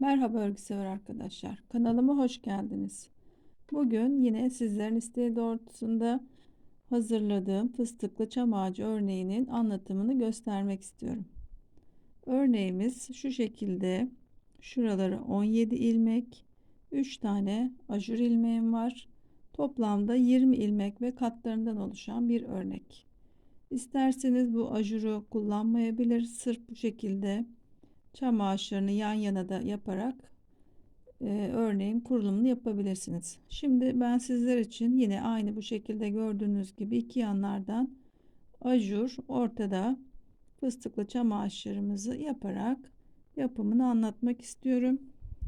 Merhaba örgüsever arkadaşlar. Kanalıma hoş geldiniz. Bugün yine sizlerin isteği doğrultusunda hazırladığım fıstıklı çam ağacı örneğinin anlatımını göstermek istiyorum. Örneğimiz şu şekilde. Şuraları 17 ilmek, 3 tane ajur ilmeğim var. Toplamda 20 ilmek ve katlarından oluşan bir örnek. İsterseniz bu ajuru kullanmayabilir. Sırf bu şekilde çam ağaçlarını yan yana da yaparak e, örneğin kurulumunu yapabilirsiniz. Şimdi ben sizler için yine aynı bu şekilde gördüğünüz gibi iki yanlardan ajur ortada fıstıklı çam ağaçlarımızı yaparak yapımını anlatmak istiyorum.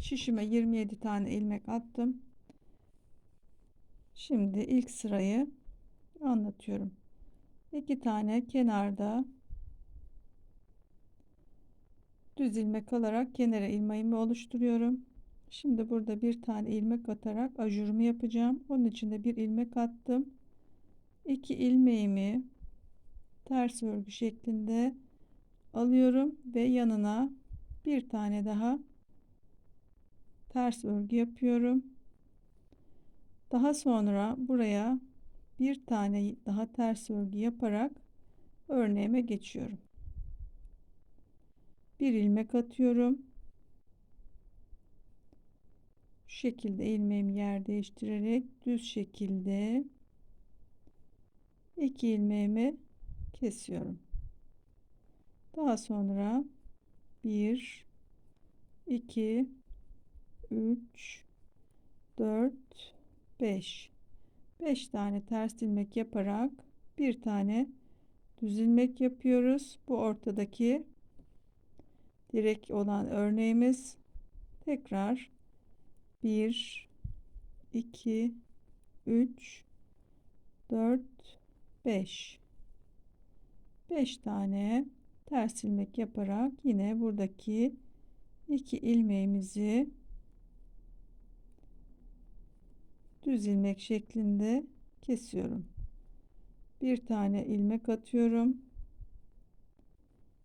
Şişime 27 tane ilmek attım. Şimdi ilk sırayı anlatıyorum. İki tane kenarda düz ilmek alarak kenara ilmeğimi oluşturuyorum. Şimdi burada bir tane ilmek atarak ajurumu yapacağım. Onun için de bir ilmek attım. İki ilmeğimi ters örgü şeklinde alıyorum ve yanına bir tane daha ters örgü yapıyorum. Daha sonra buraya bir tane daha ters örgü yaparak örneğime geçiyorum bir ilmek atıyorum. Şu şekilde ilmeğimi yer değiştirerek düz şekilde iki ilmeğimi kesiyorum. Daha sonra 1 2 3 4 5 5 tane ters ilmek yaparak bir tane düz ilmek yapıyoruz. Bu ortadaki direk olan örneğimiz tekrar 1 2 3 4 5 5 tane ters ilmek yaparak yine buradaki iki ilmeğimizi düz ilmek şeklinde kesiyorum. Bir tane ilmek atıyorum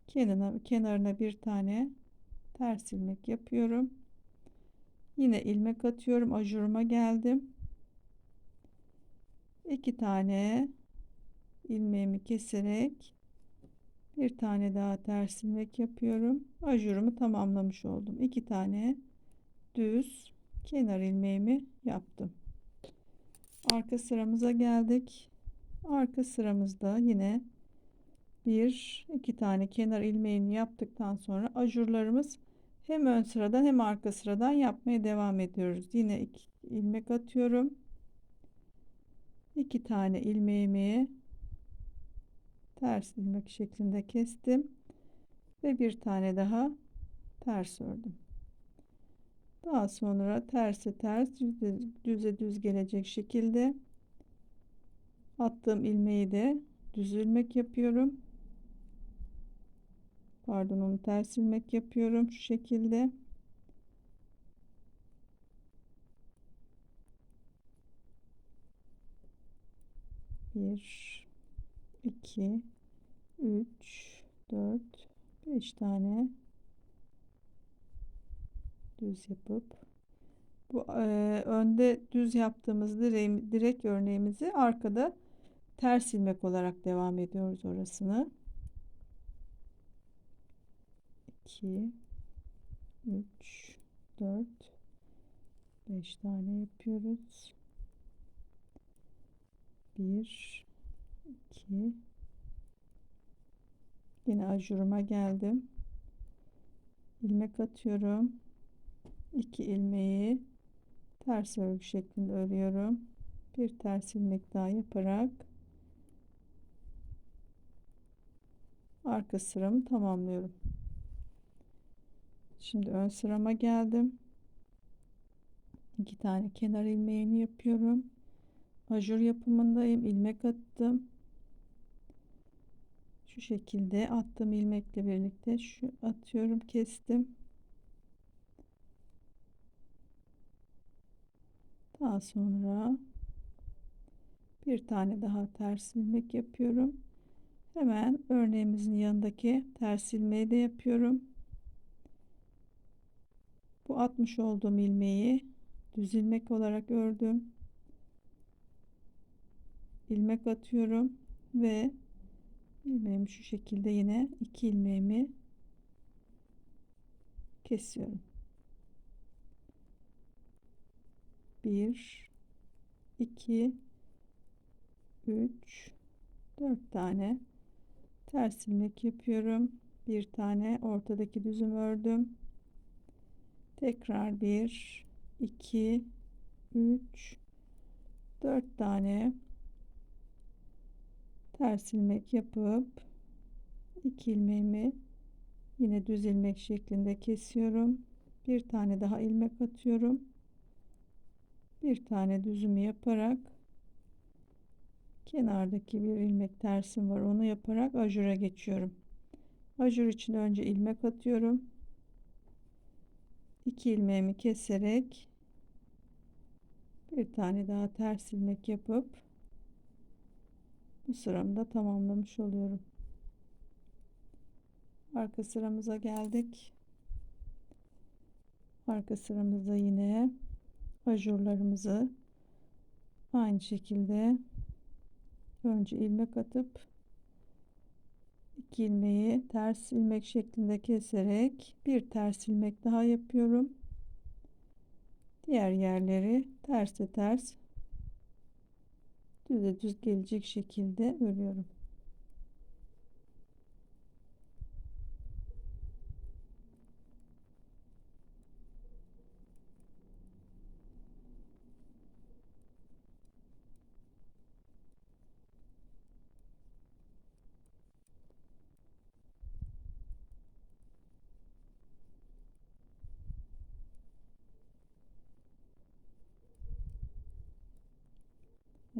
kenarına, kenarına bir tane ters ilmek yapıyorum. Yine ilmek atıyorum. Ajuruma geldim. iki tane ilmeğimi keserek bir tane daha ters ilmek yapıyorum. Ajurumu tamamlamış oldum. iki tane düz kenar ilmeğimi yaptım. Arka sıramıza geldik. Arka sıramızda yine bir iki tane kenar ilmeğini yaptıktan sonra ajurlarımız hem ön sıradan hem arka sıradan yapmaya devam ediyoruz. Yine iki ilmek atıyorum. iki tane ilmeğimi ters ilmek şeklinde kestim ve bir tane daha ters ördüm. Daha sonra terse ters düze düz gelecek şekilde attığım ilmeği de düz ilmek yapıyorum pardon onu ters ilmek yapıyorum şu şekilde. Bir iki üç dört beş tane düz yapıp bu e, önde düz yaptığımız direk, direk örneğimizi arkada ters ilmek olarak devam ediyoruz orasını 2 3 4 5 tane yapıyoruz. 1 2 yine ajuruma geldim. İlmek atıyorum. 2 ilmeği ters örgü şeklinde örüyorum. Bir ters ilmek daha yaparak arka sıramı tamamlıyorum Şimdi ön sırama geldim. İki tane kenar ilmeğini yapıyorum. Ajur yapımındayım. ilmek attım. Şu şekilde attım ilmekle birlikte şu atıyorum kestim. Daha sonra bir tane daha ters ilmek yapıyorum. Hemen örneğimizin yanındaki ters ilmeği de yapıyorum. Bu atmış olduğum ilmeği düz ilmek olarak ördüm. ilmek atıyorum ve ilmeğimi şu şekilde yine iki ilmeğimi kesiyorum. 1 2 3 4 tane ters ilmek yapıyorum. Bir tane ortadaki düzüm ördüm. Tekrar 1 2 3 4 tane ters ilmek yapıp iki ilmeğimi yine düz ilmek şeklinde kesiyorum. Bir tane daha ilmek atıyorum. Bir tane düzümü yaparak kenardaki bir ilmek tersim var onu yaparak ajura geçiyorum. Ajur için önce ilmek atıyorum. 2 ilmeğimi keserek bir tane daha ters ilmek yapıp bu sıramı da tamamlamış oluyorum. Arka sıramıza geldik. Arka sıramızda yine ajurlarımızı aynı şekilde önce ilmek atıp iki ilmeği ters ilmek şeklinde keserek bir ters ilmek daha yapıyorum. Diğer yerleri terse ters düze düz gelecek şekilde örüyorum.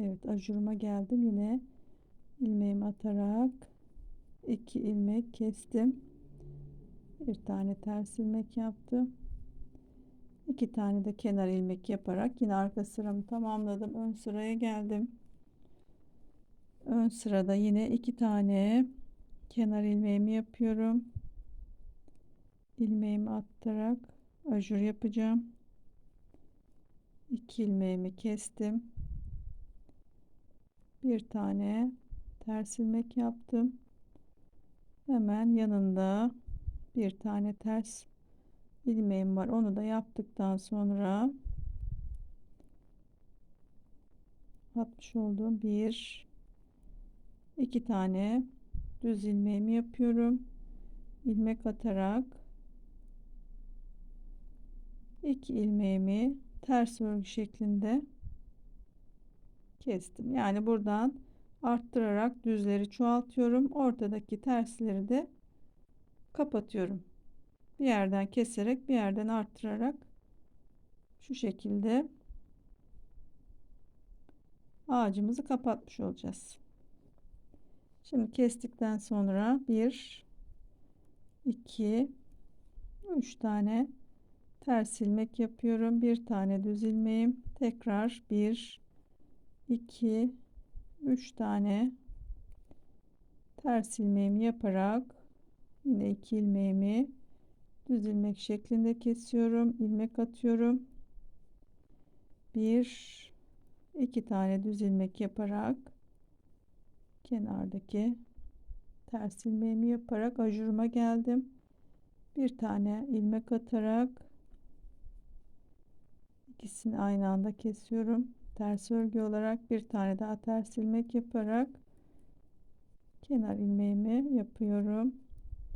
Evet ajuruma geldim. Yine ilmeğimi atarak iki ilmek kestim. Bir tane ters ilmek yaptım. İki tane de kenar ilmek yaparak yine arka sıramı tamamladım. Ön sıraya geldim. Ön sırada yine iki tane kenar ilmeğimi yapıyorum. İlmeğimi atarak ajur yapacağım. 2 ilmeğimi kestim bir tane ters ilmek yaptım. Hemen yanında bir tane ters ilmeğim var. Onu da yaptıktan sonra atmış olduğum bir iki tane düz ilmeğimi yapıyorum. İlmek atarak iki ilmeğimi ters örgü şeklinde kestim. Yani buradan arttırarak düzleri çoğaltıyorum. Ortadaki tersleri de kapatıyorum. Bir yerden keserek bir yerden arttırarak şu şekilde ağacımızı kapatmış olacağız. Şimdi kestikten sonra 1 2 3 tane ters ilmek yapıyorum. Bir tane düz ilmeğim. Tekrar 1 2 3 tane ters ilmeğimi yaparak yine 2 ilmeğimi düz ilmek şeklinde kesiyorum ilmek atıyorum. 1 2 tane düz ilmek yaparak kenardaki ters ilmeğimi yaparak ajuruma geldim. Bir tane ilmek atarak ikisini aynı anda kesiyorum ters örgü olarak bir tane daha ters ilmek yaparak kenar ilmeğimi yapıyorum.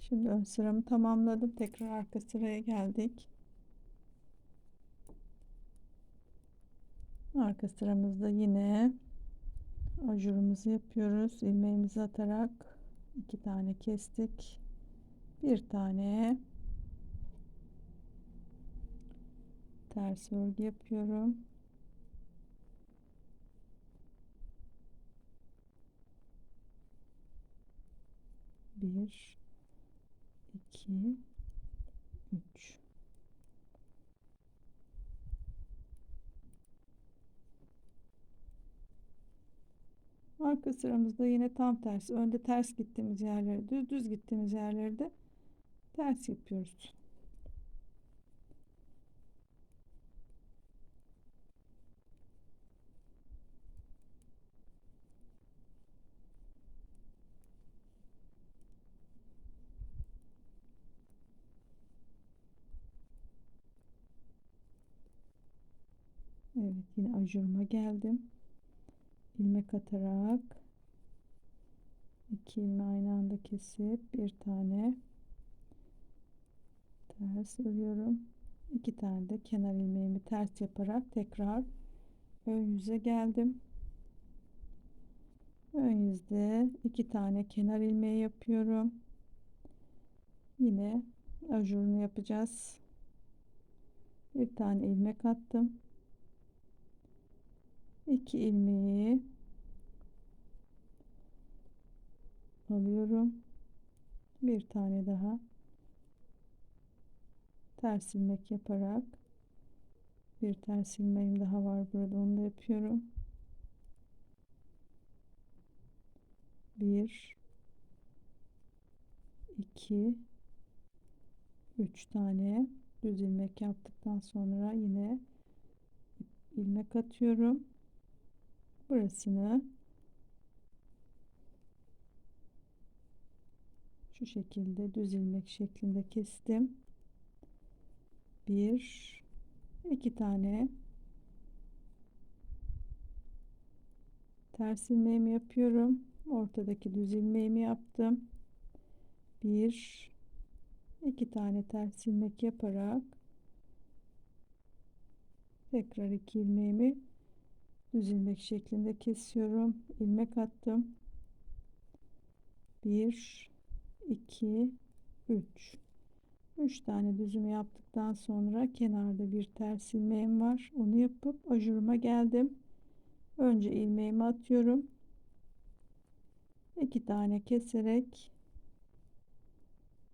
Şimdi ön sıramı tamamladım. Tekrar arka sıraya geldik. Arka sıramızda yine ajurumuzu yapıyoruz. ilmeğimizi atarak iki tane kestik. Bir tane ters örgü yapıyorum. Bir iki üç. Arka sıramızda yine tam tersi. Önde ters gittiğimiz yerleri düz düz gittiğimiz yerlerde ters yapıyoruz Evet yine ajuruma geldim. ilmek atarak iki ilmeği aynı anda kesip bir tane ters örüyorum. iki tane de kenar ilmeğimi ters yaparak tekrar ön yüze geldim. Ön yüzde iki tane kenar ilmeği yapıyorum. Yine ajurunu yapacağız. Bir tane ilmek attım. 2 ilmeği alıyorum. Bir tane daha ters ilmek yaparak bir ters ilmeğim daha var burada onu da yapıyorum. Bir, iki, üç tane düz ilmek yaptıktan sonra yine ilmek atıyorum burasını şu şekilde düz ilmek şeklinde kestim. Bir iki tane ters ilmeğimi yapıyorum. Ortadaki düz ilmeğimi yaptım. Bir iki tane ters ilmek yaparak tekrar iki ilmeğimi düz ilmek şeklinde kesiyorum. İlmek attım. 1 2 3 3 tane düzümü yaptıktan sonra kenarda bir ters ilmeğim var. Onu yapıp ajuruma geldim. Önce ilmeğimi atıyorum. 2 tane keserek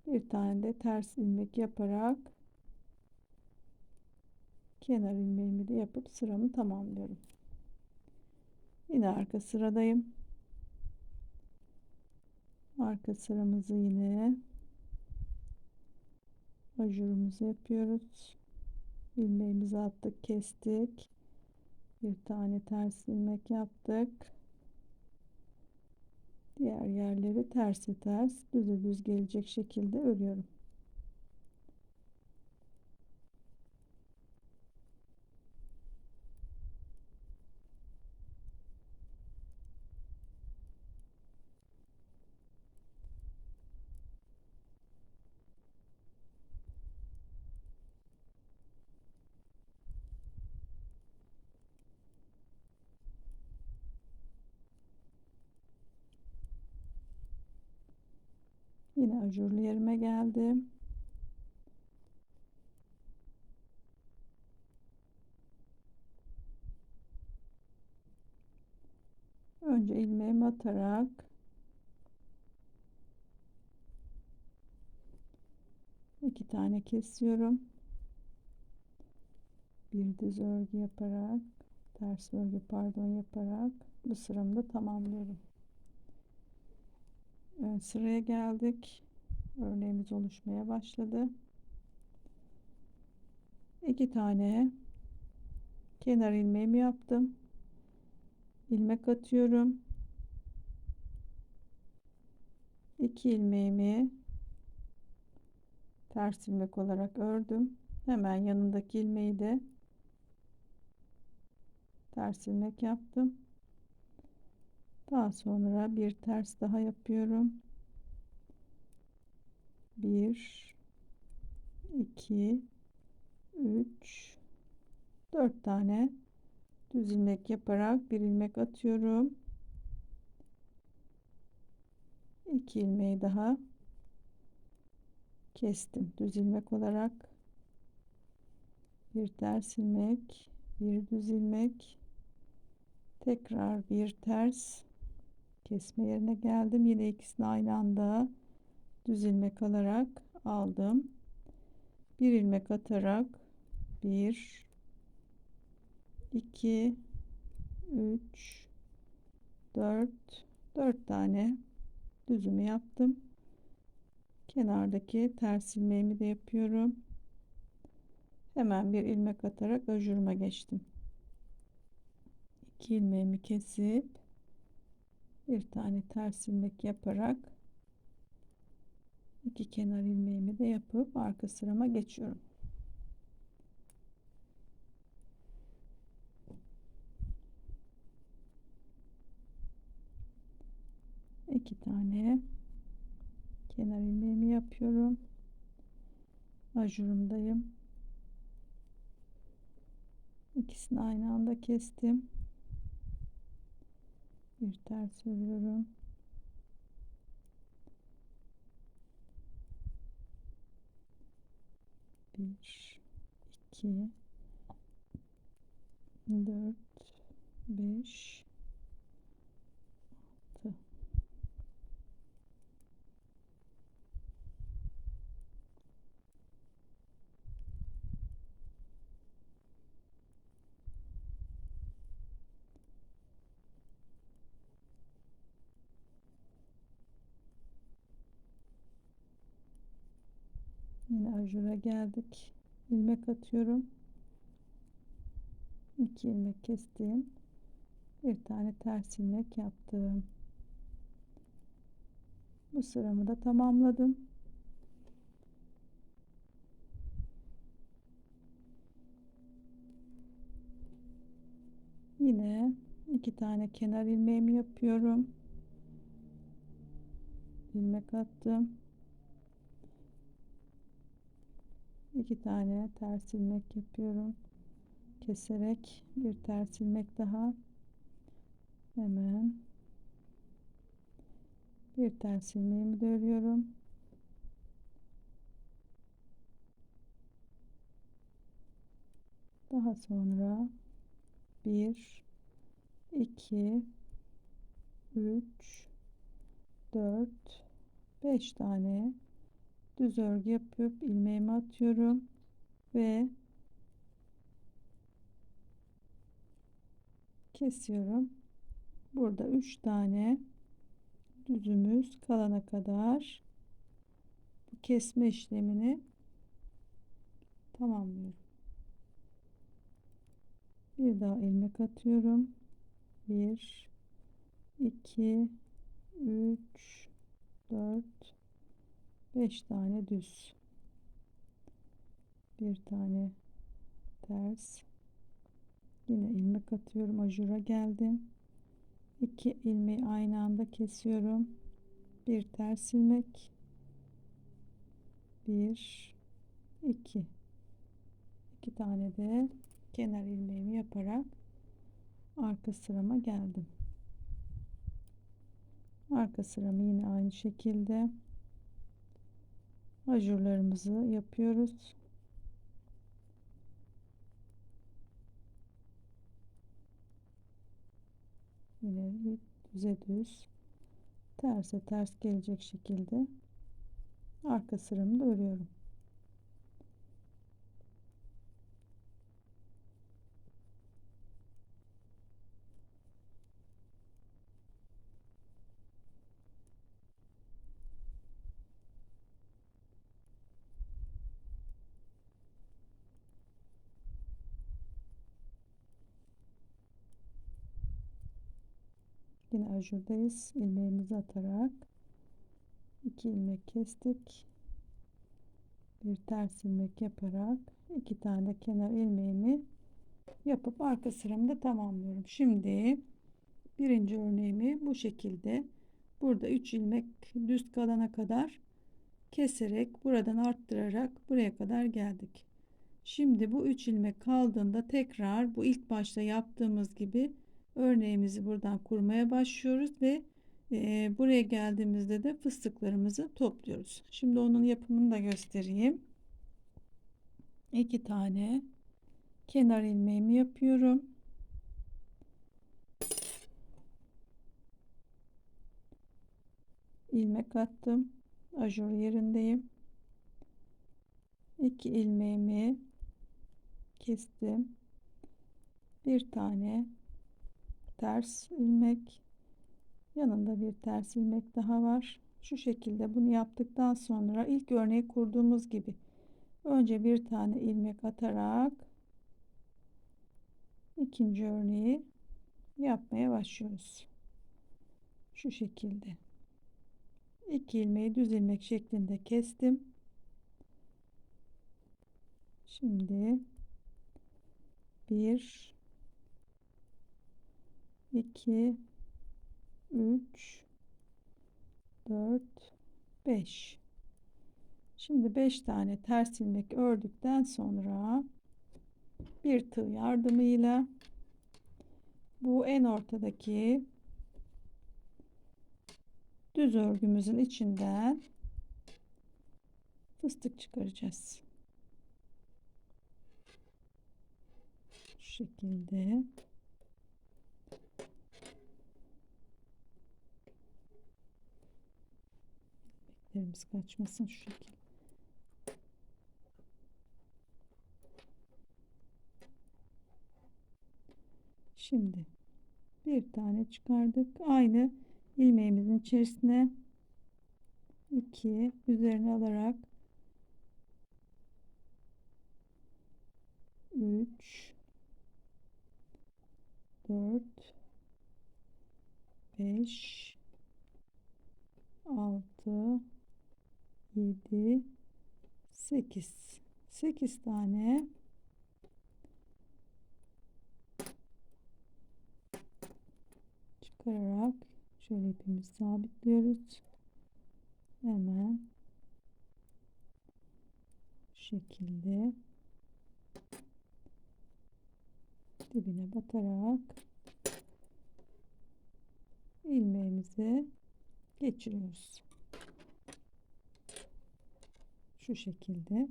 bir tane de ters ilmek yaparak kenar ilmeğimi de yapıp sıramı tamamlıyorum Yine arka sıradayım. Arka sıramızı yine ajurumuzu yapıyoruz. ilmeğimizi attık, kestik. Bir tane ters ilmek yaptık. Diğer yerleri tersi ters, düze düz gelecek şekilde örüyorum. Yine ajurlu yerime geldim. Önce ilmeğimi atarak iki tane kesiyorum. Bir düz örgü yaparak ters örgü pardon yaparak bu sıramı da tamamlıyorum. Evet, sıraya geldik. Örneğimiz oluşmaya başladı. İki tane kenar ilmeğimi yaptım. ilmek atıyorum. İki ilmeğimi ters ilmek olarak ördüm. Hemen yanındaki ilmeği de ters ilmek yaptım. Daha sonra bir ters daha yapıyorum. 1 2 3 4 tane düz ilmek yaparak bir ilmek atıyorum. 2 ilmeği daha kestim. Düz ilmek olarak bir ters ilmek, bir düz ilmek, tekrar bir ters kesme yerine geldim. Yine ikisini aynı anda düz ilmek alarak aldım. Bir ilmek atarak 1 2 3 4 4 tane düzümü yaptım. Kenardaki ters ilmeğimi de yapıyorum. Hemen bir ilmek atarak ajuruma geçtim. 2 ilmeğimi kesip bir tane ters ilmek yaparak iki kenar ilmeğimi de yapıp arka sırama geçiyorum. iki tane kenar ilmeğimi yapıyorum. Ajurumdayım. İkisini aynı anda kestim. Bir ters örüyorum. Bir, iki, dört, beş, Yine ajura geldik. ilmek atıyorum. 2 ilmek kestim. Bir tane ters ilmek yaptım. Bu sıramı da tamamladım. Yine iki tane kenar ilmeğimi yapıyorum. ilmek attım. İki tane ters ilmek yapıyorum. Keserek bir ters ilmek daha. Hemen bir ters ilmeğimi de örüyorum. Daha sonra 1 2 3 4 5 tane düz örgü yapıp ilmeğimi atıyorum ve kesiyorum. Burada 3 tane düzümüz kalana kadar bu kesme işlemini tamamlıyorum. Bir daha ilmek atıyorum. 1 2 3 4 5 tane düz. Bir tane ters. Yine ilmek atıyorum ajura geldim. 2 ilmeği aynı anda kesiyorum. Bir ters ilmek. 1 2 2 tane de kenar ilmeğimi yaparak arka sırama geldim. Arka sıramı yine aynı şekilde ajurlarımızı yapıyoruz. Yine düze düz terse ters gelecek şekilde arka sıramı da örüyorum. Yine ajurdayız. ilmeğimizi atarak iki ilmek kestik. Bir ters ilmek yaparak iki tane kenar ilmeğimi yapıp arka sıramı da tamamlıyorum. Şimdi birinci örneğimi bu şekilde burada 3 ilmek düz kalana kadar keserek buradan arttırarak buraya kadar geldik. Şimdi bu 3 ilmek kaldığında tekrar bu ilk başta yaptığımız gibi örneğimizi buradan kurmaya başlıyoruz ve e, buraya geldiğimizde de fıstıklarımızı topluyoruz. Şimdi onun yapımını da göstereyim. İki tane kenar ilmeğimi yapıyorum. ilmek attım. Ajur yerindeyim. İki ilmeğimi kestim. Bir tane ters ilmek. Yanında bir ters ilmek daha var. Şu şekilde bunu yaptıktan sonra ilk örneği kurduğumuz gibi önce bir tane ilmek atarak ikinci örneği yapmaya başlıyoruz. Şu şekilde. İki ilmeği düz ilmek şeklinde kestim. Şimdi bir 2 3 4 5 Şimdi 5 tane ters ilmek ördükten sonra bir tığ yardımıyla bu en ortadaki düz örgümüzün içinden fıstık çıkaracağız. Şu şekilde. İplerimiz kaçmasın şu şekilde. Şimdi bir tane çıkardık. Aynı ilmeğimizin içerisine 2 üzerine alarak 3 4 5 6 7 8 8 tane çıkararak şöyle ipimizi sabitliyoruz. Hemen şu şekilde dibine batarak ilmeğimizi geçiriyoruz. Şu şekilde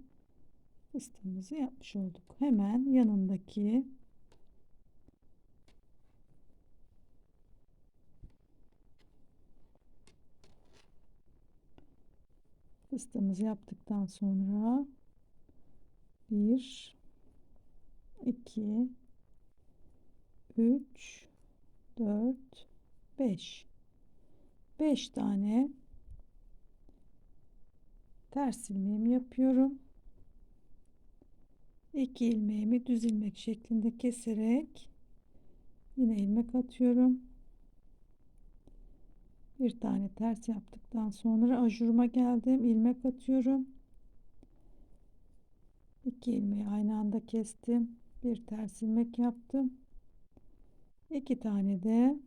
fıstığımızı yapmış olduk. Hemen yanındaki fıstığımızı yaptıktan sonra 1 2 3 4 5 5 tane ters ilmeğimi yapıyorum. 2 ilmeğimi düz ilmek şeklinde keserek yine ilmek atıyorum. Bir tane ters yaptıktan sonra ajuruma geldim. ilmek atıyorum. 2 ilmeği aynı anda kestim. Bir ters ilmek yaptım. 2 tane de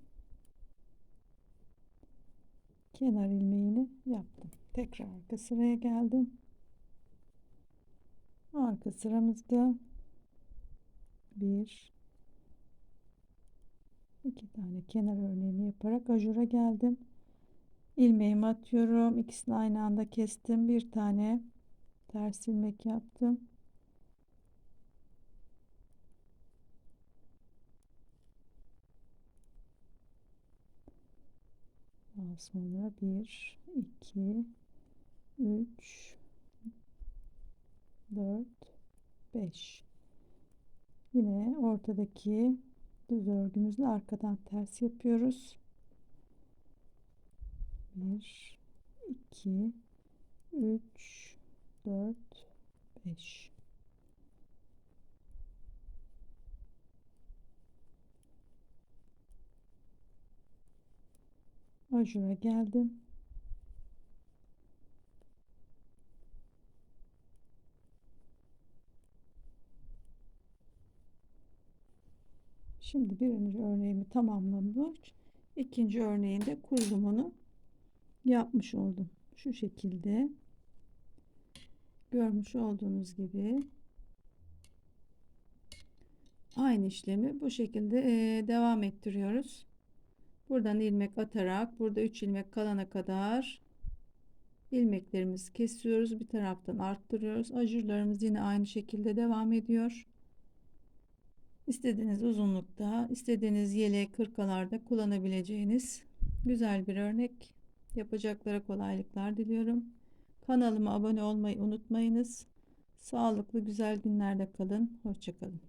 kenar ilmeğini yaptım. Tekrar arka sıraya geldim. Arka sıramızda bir iki tane kenar örneğini yaparak ajura geldim. ilmeğimi atıyorum. İkisini aynı anda kestim. Bir tane ters ilmek yaptım. Daha sonra 1 2 3 4 5 yine ortadaki düz örgümüzün arkadan ters yapıyoruz. 1 2 3 4 5 ajura geldim. Şimdi birinci örneğimi tamamlamış. ikinci örneğinde kurulumunu yapmış oldum. Şu şekilde görmüş olduğunuz gibi aynı işlemi bu şekilde devam ettiriyoruz. Buradan ilmek atarak burada 3 ilmek kalana kadar ilmeklerimizi kesiyoruz. Bir taraftan arttırıyoruz. Ajurlarımız yine aynı şekilde devam ediyor. İstediğiniz uzunlukta, istediğiniz yelek, kırkalarda kullanabileceğiniz güzel bir örnek. Yapacaklara kolaylıklar diliyorum. Kanalıma abone olmayı unutmayınız. Sağlıklı güzel günlerde kalın. Hoşçakalın.